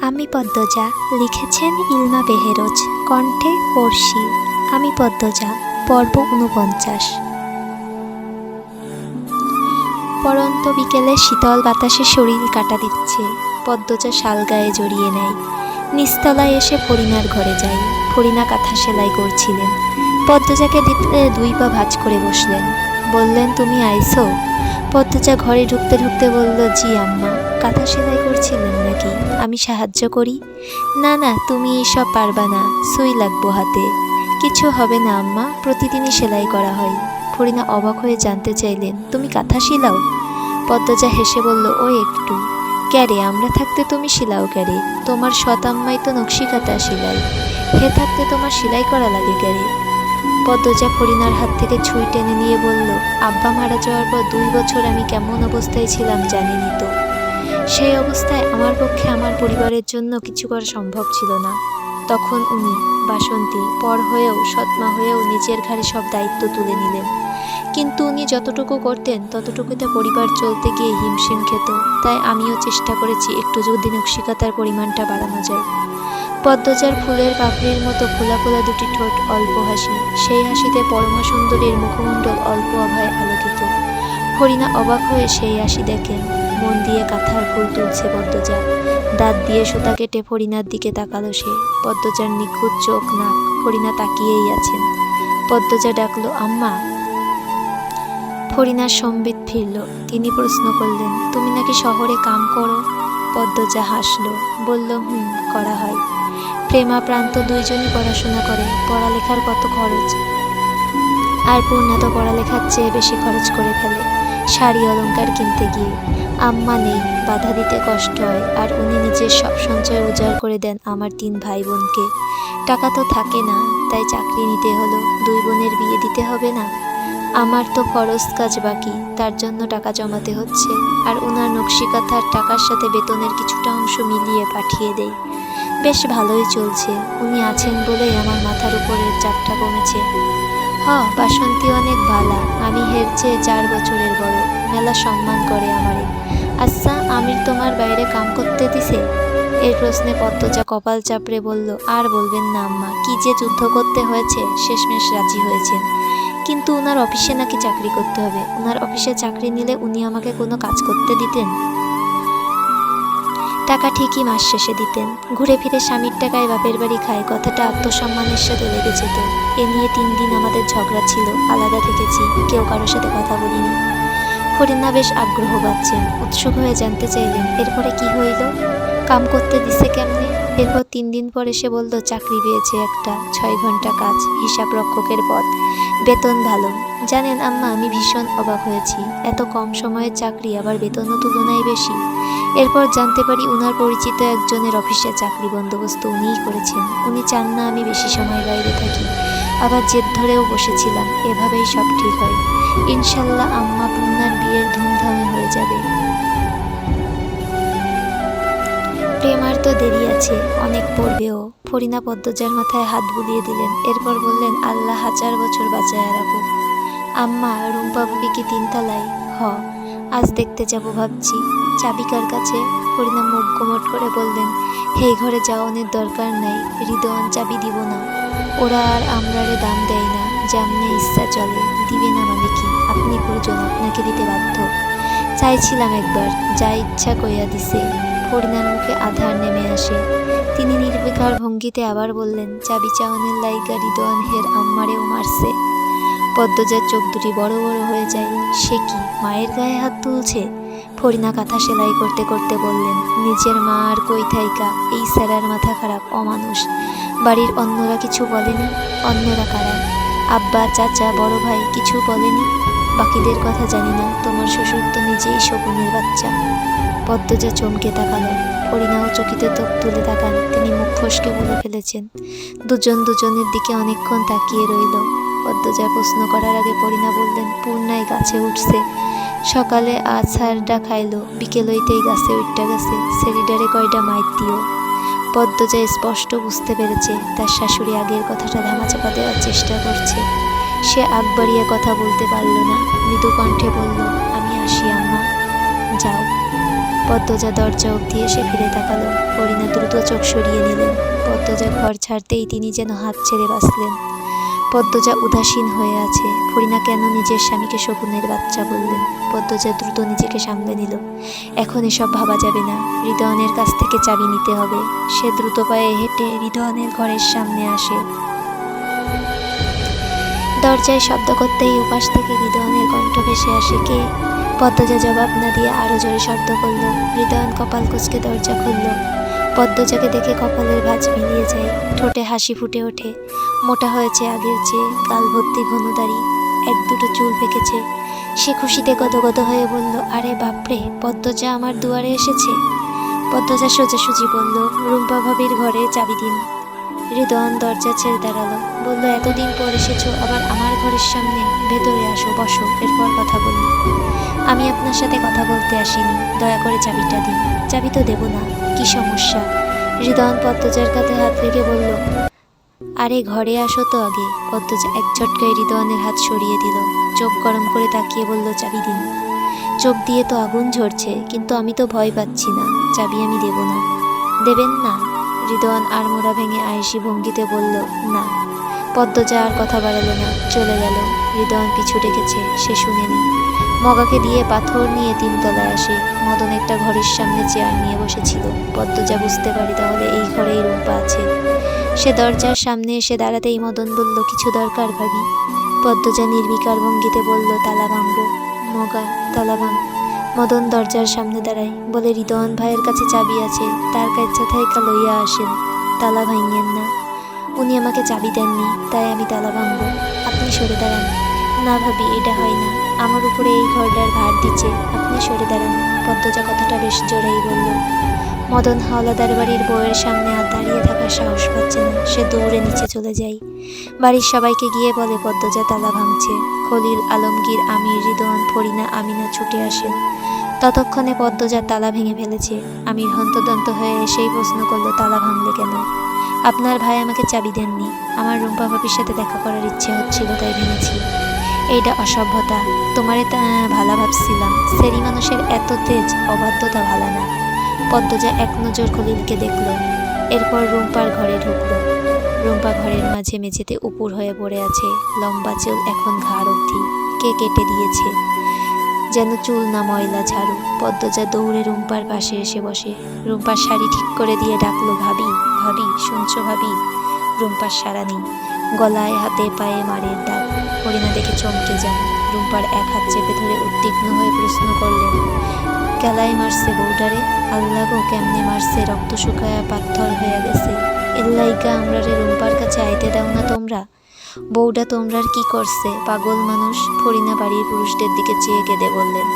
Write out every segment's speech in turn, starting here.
আমি পদ্মজা লিখেছেন ইলমা বেহেরোজ, কণ্ঠে পড়শি আমি পদ্মজা, পর্ব উনপঞ্চাশ পরন্ত বিকেলে শীতল বাতাসে শরীর কাটা দিচ্ছে। পদ্মজা শাল গায়ে জড়িয়ে নেয়। নিস্তলায় এসে ফরিনার ঘরে যায়। ফরিনা কাঁথা সেলাই করছিলেন। পদ্মজাকে দিতে দুই পা ভাঁজ করে বসলেন। বললেন, তুমি আইসো পদ্মজা ঘরে ঢুকতে ঢুকতে বলল, জি, আম্মা। কাঁথা সেলাই করছিলেন নাকি? আমি সাহায্য করি? না না, তুমি এসব পারবা না। সুই লাগবো হাতে। কিছু হবে না, আম্মা। প্রতিদিনই সেলাই করা হয়। ফরিনা অবাক হয়ে জানতে চাইলেন, তুমি কাঁথা শিলাও? পদ্মজা হেসে বলল, ও একটু। ক্যারে, আমরা থাকতে তুমি শিলাও ক্যারে? তোমার শতাম্মাই তো নকশি কাঁথা শিলাই হে থাকতে তোমার সেলাই করা লাগে ক্যারে? পদ্মজা ফরিনার হাত থেকে ছুঁই টেনে নিয়ে বলল, আব্বা মারা যাওয়ার পর দুই বছর আমি কেমন অবস্থায় ছিলাম জানিনি তো। সেই অবস্থায় আমার পক্ষে আমার পরিবারের জন্য কিছু করা সম্ভব ছিল না। তখন উনি, বাসন্তী, পর হয়েও সৎমা হয়েও নিজের ঘাড়ে সব দায়িত্ব তুলে নিলেন। কিন্তু উনি যতটুকু করতেন, ততটুকুতে পরিবার চলতে গিয়ে হিমশিম খেত। তাই আমিও চেষ্টা করেছি একটু যদি নকশিকাতার পরিমাণটা বাড়ানো যায়। পদ্মজার ফুলের পাপড়ির মতো ফোলা ফোলা দুটি ঠোঁট অল্প হাসি, সেই হাসিতে পরমা সুন্দরীর মুখমণ্ডল অল্প অভয় আলোকিত। হরিণা অবাক হয়ে সেই হাসি দেখেন। মন দিয়ে কাঁথার ফুল তুলছে পদ্মজা। দাঁত দিয়ে সুতা কেটে ফরিনার দিকে তাকালো সে। পদ্মজার নিখুঁত চোখ নাক, ফরিনা তাকিয়েই আছেন। পদ্মজা ডাকলো, আম্মা! ফরিনার সম্বিত ফিরল। তিনি প্রশ্ন করলেন, তুমি নাকি শহরে কাম করো? পদ্মজা হাসলো, বলল, হুম, করা হয়। প্রেমা প্রান্ত দুইজনই পড়াশোনা করে, পড়ালেখার কত খরচ? আর পূর্ণা তো পড়ালেখার চেয়ে বেশি খরচ করে ফেলে, শাড়ি অলংকার কিনতে গিয়ে। আম্মা নেই বাধা দিতে কষ্ট হয়, আর উনি নিজের সব সঞ্চয় উজাড় করে দেন আমার তিন ভাই বোনকে টাকা তো থাকে না, তাই চাকরি নিতে হলো, দুই বোনের বিয়ে দিতে হবে না। আমার তো ফরজ কাজ বাকি, তার জন্য টাকা জমাতে হচ্ছে, আর ওনার নকশিকাথার টাকার সাথে বেতনের কিছুটা অংশ মিলিয়ে পাঠিয়ে দেয়। বেশ ভালোই চলছে, উনি আছেন বলেই আমার মাথার উপরের চাপটা কমেছে। হ, বাসন্তী অনেক ভালা, আমি হের চেয়ে চার বছরের বড়, মেলা সম্মান করে আমারে। আচ্ছা আমির তোমার বাইরে কাম করতে দিছে? এর প্রশ্নে পদ্মজা কপাল চাপড়ে বলল, আর বলবেন না আম্মা, কি যে যুদ্ধ করতে হয়েছে, শেষমেশ রাজি হয়েছেন কিন্তু ওনার অফিসে নাকি চাকরি করতে হবে? ওনার অফিসে চাকরি নিলে উনি আমাকে কোনো কাজ করতে দিতেন? টাকা ঠিকই মাস শেষে দিতেন। ঘুরে ফিরে স্বামীর টাকায় বাপের বাড়ি খায়, কথাটা আত্মসম্মানের সাথে লেগে যেত এ নিয়ে তিন দিন আমাদের ঝগড়া ছিল, আলাদা থেকেছি, কেউ কারোর সাথে কথা বলিনি। ফরিনা বেশ আগ্রহ পাচ্ছেন উৎসুক হয়ে জানতে চাইলেন, এরপরে কি হইল? কাম করতে দিছে কেমনে? এরপর তিন দিন পর এসে বলল, চাকরি পেয়েছে একটা ছয় ঘণ্টা কাজ, হিসাব রক্ষকের পদ। বেতন ভালো। জানেন আম্মা, আমি ভীষণ অবাক হয়েছি। এত কম সময়ের চাকরি, আবার বেতনও তুলনায় বেশি। এরপর জানতে পারি, উনার পরিচিত একজনের অফিসে চাকরি বন্দোবস্ত উনিই করেছেন। উনি চান না আমি বেশি সময় বাইরে থাকি। আবার জেদ ধরেও বসেছিলাম। এভাবেই সব ঠিক হয়। ইনশাল্লাহ আম্মা পূর্ণার বিয়ের ধুমধামে হয়ে যাবে। প্রেমার তো দেরি আছে, অনেক পড়বেও। ফরিনা পদ্মজার মাথায় হাত বুলিয়ে দিলেন, এরপর বললেন, আল্লাহ হাজার বছর বাঁচায় রাখুক আম্মা, রুম্পা ভাবি কি তিনতলায়, হ, আজ দেখতে যাব ভাবছি। চাবিকার কাছে ফরিনা মুখ গোমট করে বললেন হেই ঘরে যাওয়ানের দরকার নাই, হৃদয়ন চাবি দিব না। ওরা আর আমরারে দাম দেয় না, যেমনে ইচ্ছা চলে, দিবে না মানে কি আপনি প্রয়োজন আপনাকে দিতে বাধ্য। চাইছিলাম একবার, যা ইচ্ছা কইয়া দিছে। ফরিনার আধার নেমে আসে। তিনি নির্বিকার ভঙ্গিতে আবার বললেন, চাবি চাওয়ানের লাইগা হৃদয়ন হের আম্মারেও মারছে। পদ্মজার চোখ দুটি বড় বড় হয়ে যায়। সে কি মায়ের গায়ে হাত তুলছে? ফরিনা কাঁথা সেলাই করতে করতে বললেন, নিজের মা আর কই থাইকা? এই স্যারার মাথা খারাপ, অমানুষ। বাড়ির অন্যরা কিছু বলেনি অন্যরা কারা? আব্বা, চাচা, বড় ভাই কিছু বলেনি বাকিদের কথা জানি না। তোমার শ্বশুর তো নিজেই শকুনের বাচ্চা। পদ্মজা চমকে তাকালো। ফরিনাও চকিতে চোখ তুলে তাকান। তিনি মুখ ফসকে বলে ফেলেছেন, দুজন দুজনের দিকে অনেকক্ষণ তাকিয়ে রইল। পদ্মজা প্রশ্ন করার আগে পরিণা বললেন, পূর্ণায় গাছে উঠছে। সকালে আছাড়ডা খাইলো। বিকেল হইতেই গাছে উঠটা গেছে। সেরিডারে কয়টা মাইর দিও? পদ্মজা স্পষ্ট বুঝতে পেরেছে, তার শাশুড়ি আগের কথাটা ধামাচাপা দেওয়ার চেষ্টা করছে। সে আগ বাড়িয়ে কথা বলতে পারল না। মৃদু কণ্ঠে বলল, আমি আসি, আম্মা। যাও। পদ্মজা দরজা অবধি এসে ফিরে তাকালো। দ্রুত চোখ সরিয়ে নিলেন। পদ্মজা ঘর ছাড়তেই তিনি যেন হাত ছেড়ে বাঁচলেন। পদ্মজা উদাসীন হয়ে আছে। ফরিনা কেন নিজের স্বামীকে শকুনের বাচ্চা বললেন? পদ্মজা দ্রুত নিজেকে সামলে নিল। এখন এসব ভাবা যাবে না। হৃদয়নের কাছ থেকে চাবি নিতে হবে। সে দ্রুত পায়ে হেঁটে হৃদয়নের ঘরের সামনে আসে। দরজায় শব্দ করতেই উপাস থেকে হৃদয়নের কণ্ঠ ভেসে আসে কে? পদ্মজা জবাব না দিয়ে আরও জোরে শব্দ করল। হৃদয়ন কপাল কুচকে দরজা খুলল। পদ্মজাকে দেখে কপালের ভাঁজ মিলিয়ে যায়। ঠোঁটে হাসি ফুটে ওঠে। মোটা হয়েছে আগের চেয়ে গাল ভর্তি ঘন দাড়ি এক দুটো চুল পেকেছে। সে খুশিতে গদগদ হয়ে বলল, আরে বাপরে, পদ্মজা আমার দুয়ারে এসেছে? পদ্মজা সোজাসুজি বলল, রুম্পা ভাবির ঘরে চাবি দিন। হৃদয়ন দরজা ছেড়ে দাঁড়াল। বলল, এতদিন পর এসেছ, আবার আমার ঘরের সামনে ভেতরে আসো, বসো, এরপর কথা বলি আমি আপনার সাথে কথা বলতে আসিনি, দয়া করে চাবিটা দিন। চাবি তো দেবো না, কি সমস্যা? হৃদয়ন পদ্মজার কাছে হাত রেখে বলল, আরে, ঘরে আসো তো আগে। পদ্মজা এক ঝটকায় হৃদয়নের হাত সরিয়ে দিল, চোখ গরম করে তাকিয়ে বলল, চাবি দিন। চোখ দিয়ে তো আগুন ঝরছে, কিন্তু আমি তো ভয় পাচ্ছি না, চাবি আমি দেব না। দেবেন না? হৃদয়ন আর মোড়া ভেঙে আয়েসি ভঙ্গিতে বলল, না। পদ্মজা আর কথা বাড়ালো না, চলে গেল। হৃদয়ন পিছু ডেকেছে, সে শুনেনি মগাকে দিয়ে পাথর নিয়ে তিনতলায় আসে, মদন একটা ঘরের সামনে চেয়ার নিয়ে বসেছিল। পদ্মজা বুঝতে পারি তাহলে এই ঘরেই রূপা আছে। সে দরজার সামনে এসে দাঁড়াতেই মদন বলল, কিছু দরকার ভাবি। পদ্মজা নির্বিকার ভঙ্গিতে বলল, তালা ভাঙবো। মগা, তালা ভাঙ। মদন দরজার সামনে দাঁড়ায়, বলে, রিদন ভাইয়ের কাছে চাবি আছে, তার কাছে থাইকা লইয়া আসেন, তালা ভাঙিয়েন না। উনি আমাকে চাবি দেননি, তাই আমি তালা ভাঙব, আপনি সরে দাঁড়ান। না ভাবি, এটা হয় না। আমার উপরে এই ঘরটার ভার দিচ্ছে, আপনি সরে দাঁড়ান। পদ্মজা কথাটা বেশ জোরেই বলল। মদন হাওলাদার বাড়ির বউয়ের সামনে আর দাঁড়িয়ে থাকার সাহস পাচ্ছে না। সে দৌড়ে নিচে চলে যায়। বাড়ির সবাইকে গিয়ে বলে, পদ্মজা তালা ভাঙছে। খলিল, আলমগীর, আমির হৃদয়ন ফরিনা, আমিনা ছুটে আসেন। ততক্ষণে পদ্মজা তালা ভেঙে ফেলেছে। আমির হন্তদন্ত হয়ে এসেই প্রশ্ন করল, তালা ভাঙলে কেন? আপনার ভাই আমাকে চাবি দেননি। আমার রুম্পা ভাবির সাথে দেখা করার ইচ্ছে হচ্ছিল, তাই ভেঙেছি। এইটা অসভ্যতা। তোমারে তা, ভালা ভাবছিলাম। সেরি মানুষের এত তেজ, অবাধ্যতা ভালা না। পদ্মজা এক নজর খলিলকে দেখল। এরপর রুম্পার ঘরে ঢুকলো। রুম্পা ঘরের মাঝে মেঝেতে উপুর হয়ে পড়ে আছে লম্বা চুল এখন ঘাড় অবধি। কে কেটে দিয়েছে? যেন চুল না ময়লা ঝাড়ু। পদ্মজা দৌড়ে রুম্পার পাশে এসে বসে। রুম্পার শাড়ি ঠিক করে দিয়ে ডাকলো, ভাবি ভাবি, শুনছো ভাবি? রুম্পার সারা নেই। গলায় হাতে পায়ে মারের দাগ হরিণা দেখে চমকে যান রুম্পার এক হাত চেপে ধরে উদ্বিগ্ন হয়ে প্রশ্ন করলেন কেলায় মারছে বউডারে। আল্লাহ গো কেমনে মারছে, রক্ত শুকায়া পাথর হয়ে গেছে। এল্লাইকা আমরা রে রুম্পার কাছে আইতে দাও না তোমরা। বউটা তোমরার কি করছে? পাগল মানুষ, ফরিনা বাড়ির পুরুষদের দিকে চেয়ে কেঁদে বললেন,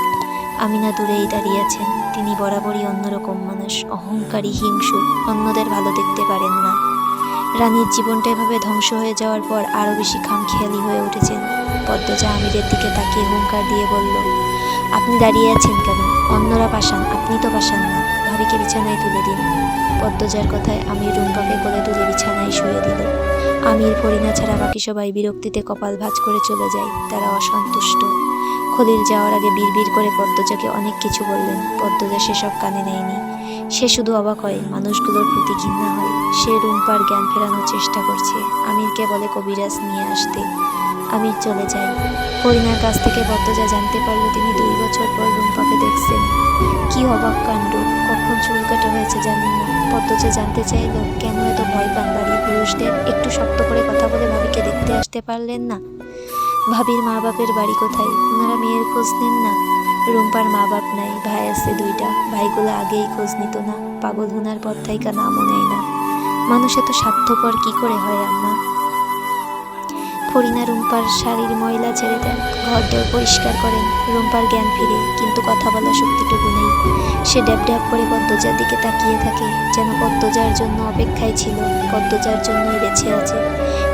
আমিনা দূরেই দাঁড়িয়ে আছেন। তিনি বরাবরই অন্যরকম মানুষ, অহংকারী হিংসুক অন্যদের ভালো দেখতে পারেন না। রানীর জীবনটা এভাবে ধ্বংস হয়ে যাওয়ার পর আরও বেশি খামখেয়ালি হয়ে উঠেছেন। পদ্মজা আমিরের দিকে তাকিয়ে হুঙ্কার দিয়ে বলল, আপনি দাঁড়িয়ে আছেন কেন? অন্যরা পাশান আপনি তো পাশান না। ভাবিকে বিছানায় তুলে দিন। পদ্মজার কথায় আমি রুম্পাকে কোলে তুলে বিছানায় শুয়ে দিল। আমির ফরিনা ছাড়া বাকি সবাই বিরক্তিতে কপাল ভাজ করে চলে যায়। তারা অসন্তুষ্ট। খলিল যাওয়ার আগে বিড়বিড় করে পদ্মজাকে অনেক কিছু বললেন। পদ্মজা সেসব কানে নেয়নি। সে শুধু অবাক হয়, মানুষগুলোর প্রতি ঘৃণা হয়। সে রুম্পার জ্ঞান ফেরানোর চেষ্টা করছে। আমিরকে বলে কবিরাজ নিয়ে আসতে। আমির চলে যায় হরিণার কাছ থেকে পদ্মজা জানতে পারল তিনি দুই বছর পর রুম্পাকে দেখছেন। কি অবাক কাণ্ড। কখন চুল কাটা হয়েছে জানেন না। পদ্মজা জানতে চাইল, কেন এত ভয় পান বাড়ির পুরুষদের? একটু শক্ত করে কথা বলে ভাবিকে দেখতে আসতে পারলেন না। ভাবির মা বাপের বাড়ি কোথায়? ওনারা মেয়ের খোঁজ নেন না। রুম্পার মা বাপ নাই, ভাই আছে দুইটা। ভাইগুলো আগেই খোঁজ নিত না। পাগল হোনার পর থাইকা নামও নেয় না। মানুষ এত স্বার্থপর কি করে হয়, আম্মা? ফরিনা রুম্পার শাড়ির ময়লা ছেড়ে দেন ঘর দর পরিষ্কার করেন, রুম্পার জ্ঞান ফিরে, কিন্তু কথা বলা শক্তিটুকু নেই। সে ড্যাব ড্যাব করে পদ্মজার দিকে তাকিয়ে থাকে, যেন পদ্মজার জন্য অপেক্ষায় ছিল, পদ্মজার জন্যই বেঁচে আছে।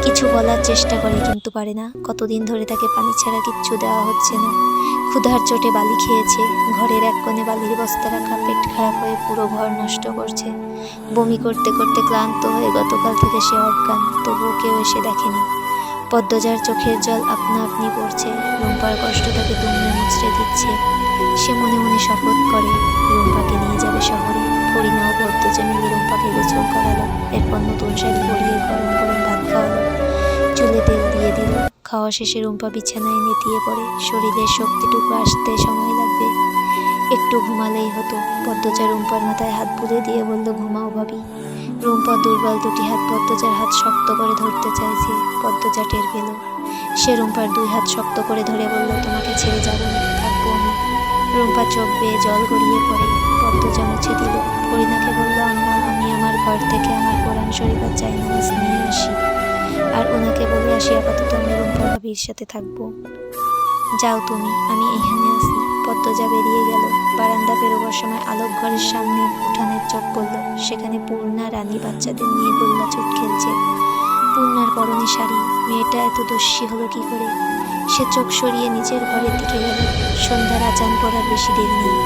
কিছু বলার চেষ্টা করে কিন্তু পারে না, কতদিন ধরে তাকে পানি ছাড়া কিচ্ছু দেওয়া হচ্ছে না। ক্ষুধার চোটে বালি খেয়েছে। ঘরের এক কোণে বালির বস্তা রাখা পেট খারাপ হয়ে পুরো ঘর নষ্ট করছে। বমি করতে করতে ক্লান্ত হয়ে গতকাল থেকে সে অজ্ঞান, তবুও কেউ এসে দেখেনি। পদ্মজার চোখের জল আপনা আপনি পড়ছে। রুম্পার কষ্ট তাকে দুমড়ে মুচড়ে দিচ্ছে। সে মনে মনে শপথ করে, রুম্পাকে নিয়ে যাবে শহরে। ফরিনা ও ভদ্রজা মিলে রুম্পাকে গোসল করালো। এরপর নতুন শাড়ি পরিয়ে গরম গরম ভাত খাওয়ালো। চুলে তেল দিয়ে দিল। খাওয়া শেষে রুম্পা বিছানায় নেতিয়ে পড়ে। শরীরের শক্তিটুকু আসতে সময় লাগবে। একটু ঘুমালেই হতো। পদ্মজা রুম্পার মাথায় হাত বুলে দিয়ে বলল, ঘুমাও ভাবি। রুম্পা দুর্বল দুটি হাত পদ্মজার হাত শক্ত করে ধরতে চাইছে। পদ্মজা টের পেল। সে রুম্পার দুই হাত শক্ত করে ধরে বলল, তোমাকে ছেড়ে যাব না, থাকব আমি। রুম্পা চোখ বেয়ে জল গড়িয়ে পড়ে। পদ্মজা মুছে দিল। ফরিনাকে বলল, আম্মা, আমি আমার ঘর থেকে আমার কোরআন শরীফ আর চাই নামাজ নিয়ে আসি। আর ওনাকে বলে, আসি আপাতত আমি রুম্পা ভাবির সাথে থাকব। যাও তুমি, আমি এখানে আছি। পদ্মজা বেরিয়ে গেল। বারান্দা পেরোবার সময় আলোক ঘরের সামনে উঠানের চোখ পড়ল। সেখানে পূর্ণা, রানী বাচ্চাদের নিয়ে গোল্লা চোট খেলছে। পূর্ণার পরনে শাড়ি। মেয়েটা এত দস্যি হলো কি করে? সে চোখ সরিয়ে নিজের ঘরের দিকে গেল। সন্ধ্যার আচান পড়ার বেশি দেরি নেই।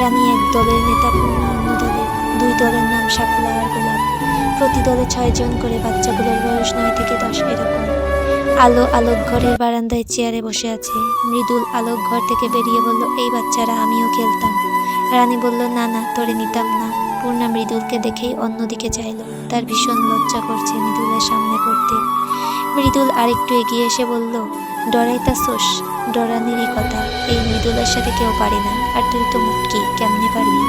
রানী এক দলের নেতা, পূর্ণা অন্য দলের। দুই দলের নাম শাপলা আর গোলাপ। প্রতি দলে ছয়জন করে বাচ্চাগুলোর বয়স নয় থেকে দশ এরকম। আলো আলোক ঘরের বারান্দায় চেয়ারে বসে আছে। মৃদুল আলোক ঘর থেকে বেরিয়ে বলল, এই বাচ্চারা, আমিও খেলতাম। রানী বলল, না না তোরে নিতাম না। পূর্ণা মৃদুলকে দেখেই অন্যদিকে চাইলো। তার ভীষণ লজ্জা করছে মৃদুলের সামনে পড়তে। মৃদুল আরেকটু এগিয়ে এসে বলল ডরাইতা সোস ডরানিরই কথা। এই মৃদুলের সাথে কেউ পারে না। আর তুই তো মুটকি কেমনে পারবি?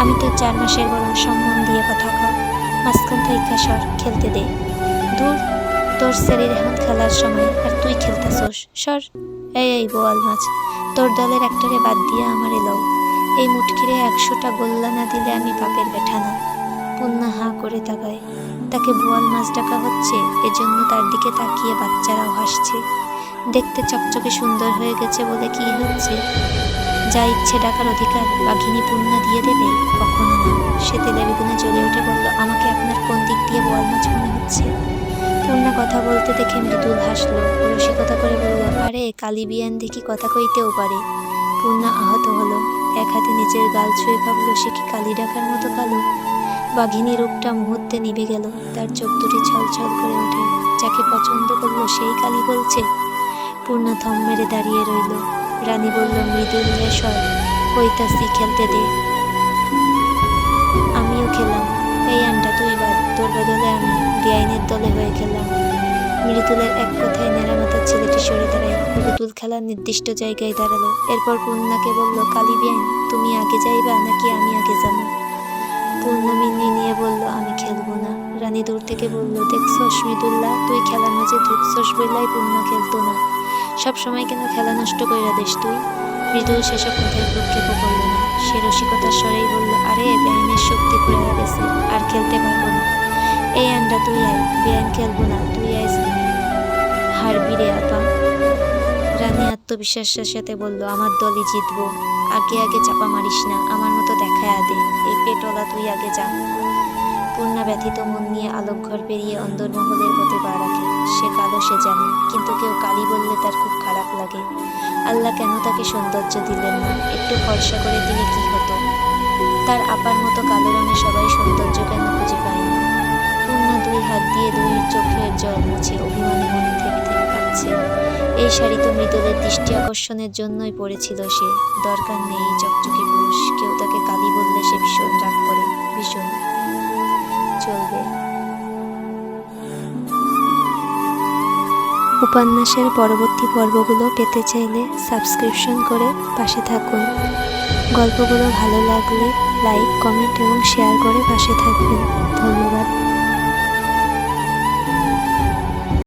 আমি তো চার মাসের বরং সম্মান দিয়ে কথা কর মাঝখান থেকে সর, খেলতে দে। দূর তোর শরীর এখন খেলার সময়, আর তুই খেলতাছোস। সর। এই এই, বোয়াল মাছ, তোর দলের একটারে বাদ দিয়ে আমার এলাও এই মুটকিরে একশোটা গোল্লা না দিলে আমি পাপের বেঠা না। পুন্না হাঁ করে তাকায়। তাকে বোয়াল মাছ ডাকা হচ্ছে, এজন্য তার দিকে তাকিয়ে বাচ্চারাও হাসছে। দেখতে চকচকে সুন্দর হয়ে গেছে বলে কি হচ্ছে? যা ইচ্ছে ডাকার অধিকার, বাঘিনী পুন্না দিয়ে দেবে? কখনো না। সে তেলে বেগুনে জ্বলে উঠে বলল, আমাকে আপনার কোন দিক দিয়ে বোয়াল মাছ মনে হচ্ছে? পূর্ণা কথা বলতে দেখে মৃদুল হাসলো। রসিকতা করে বলল, আরে কালি বিয়ান দেখি কথা কইতেও পারে। পূর্ণা আহত হলো। এক হাতে নিজের গাল ছুঁয়ে ভাবলো, সে কি কালি ডাকার মতো কালো? বাঘিনী রূপটা মুহূর্তে নিভে গেল। তার চোখ দুটি ছলছল করে ওঠে। যাকে পছন্দ করল, সেই কালি বলছে। পূর্ণা থম মেরে দাঁড়িয়ে রইল। রানী বলল, মৃদুল সর। কইতাসি খেলতে দে। আমিও খেলাম। এই আনটা তুই তোর বদলে আমি বেআইনের দলে হয়ে খেললাম মৃদুলের এক কথায় নেড়ামাথার ছেলেটি সরে দাঁড়ায়। মৃদুল খেলার নির্দিষ্ট জায়গায় দাঁড়াল। এরপর পূর্ণাকে বলল, কালী বেআইন, তুমি আগে যাইবা নাকি আমি আগে যাব? পূর্ণা মিনমি নিয়ে বলল, আমি খেলব না। রানী দূর থেকে বলল, দেখছস মৃদুল্লাহ তুই খেলার মাঝে ঢুকছস বললাই পূর্ণা খেলতো না। সব সময় কেন খেলা নষ্ট কইরা দেশ তুই? মৃদুল সেসব কথায় প্রক্ষেপও করল না। সে রসিকতার স্বরেই বলল, আরে, বেআইনের শক্তি ফুরাইয়া গেছে, আর খেলতে পারব না। এই আন্ডা তুই আয়, বেআইন খেলব না, তুই আয় হারবি রে আপা। রানী আত্মবিশ্বাসের সাথে বলল, আমার দলই জিতবো। আগে আগে চাপা মারিস না, আমার মতো দেখায় দে এই পেটলা তুই আগে যা। পূর্ণা ব্যথিত মন নিয়ে আলোক ঘর পেরিয়ে অন্দরমহলের পথে পা রাখে। সে কালো, সে জানে, কিন্তু কেউ কালি বললে তার খুব খারাপ লাগে। আল্লাহ কেন তাকে সৌন্দর্য দিলেন না? একটু ফর্সা করে দিলে কি হতো? তার আপার মতো কালো রঙে সবাই সৌন্দর্য কেন খুঁজে পায় না? দুই হাত দিয়ে দুই চোখের জল মুছে অভিমানী মন থেকে থেকে কাঁদছে এই শাড়ি তো মৃতদের দৃষ্টি আকর্ষণের জন্যই পড়েছিল সে। দরকার নেই, চকচকে পুরুষ। কেউ তাকে কালি বললে সে ভীষণ রাগ করে, ভীষণ। চলবে। উপন্যাসের পরবর্তী পর্বগুলো পেতে চাইলে সাবস্ক্রিপশন করে পাশে থাকুন। গল্পগুলো ভালো লাগলে লাইক, কমেন্ট এবং শেয়ার করে পাশে থাকবেন